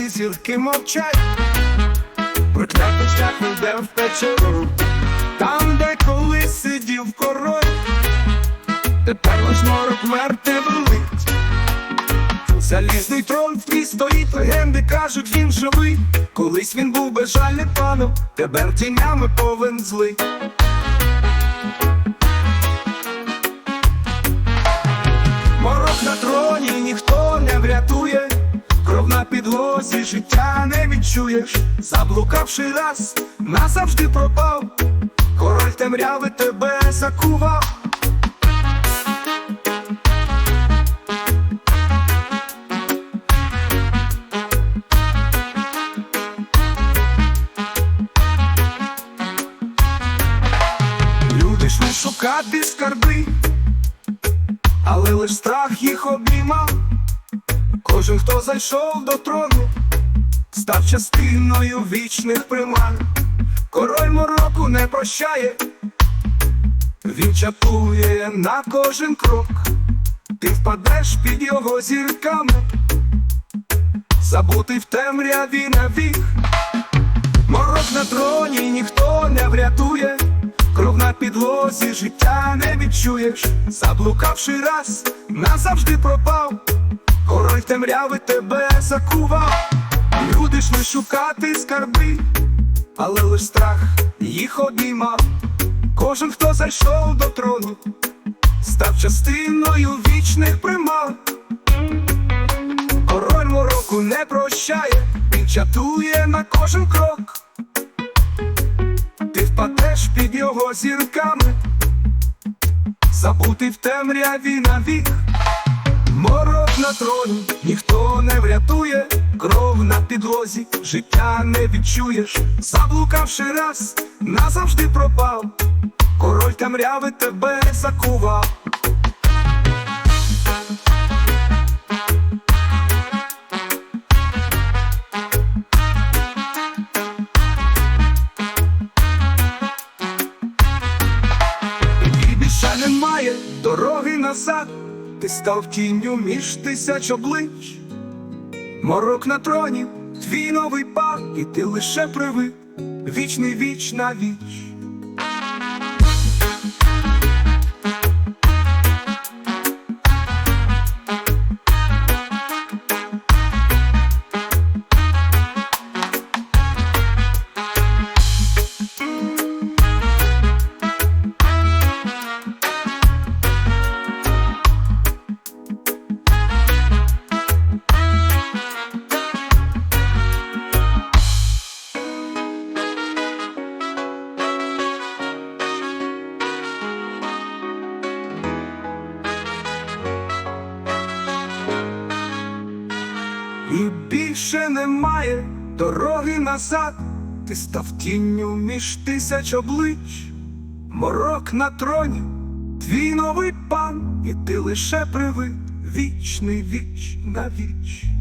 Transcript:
зірки мовчать, проклятий шлях веде в печеру, там, де колись сидів король, тепер лиш морок мерте велить. Залізний трон в твій стоїть, легенди кажуть, він живий. Колись він був безжальним паном, тепер тінями повен злий. Відчуєш, заблукавши раз, назавжди пропав, король темряви тебе закував. Люди йшли шукати скарби, але лиш страх їх обіймав. Кожен, хто зайшов до трону, став частиною вічних приман. Король мороку не прощає, він чатує на кожен крок, ти впадеш під його зірками, забутий в темряві навік. Морок на троні ніхто не врятує, кров на підлозі життя не відчуєш, заблукавши раз, назавжди пропав, король темряви тебе закував, йшли шукати скарби, але лиш страх їх обіймав. Кожен, хто зайшов до трону, став частиною вічних примав. Король мороку не прощає, він чатує на кожен крок. Ти впадеш під його зірками, забутий в темряві навік. Морок на троні ніхто не врятує, підлозі, життя не відчуєш, заблукавши раз, назавжди пропав, король темряви тебе закував. Дороги назад, ти став тінню між тисяч облич. Морок на троні, твій новий пах, і ти лише привик, вічний віч на віч. І більше немає дороги назад, ти став тінню між тисяч облич, морок на троні, твій новий пан, і ти лише привид вічний віч на віч.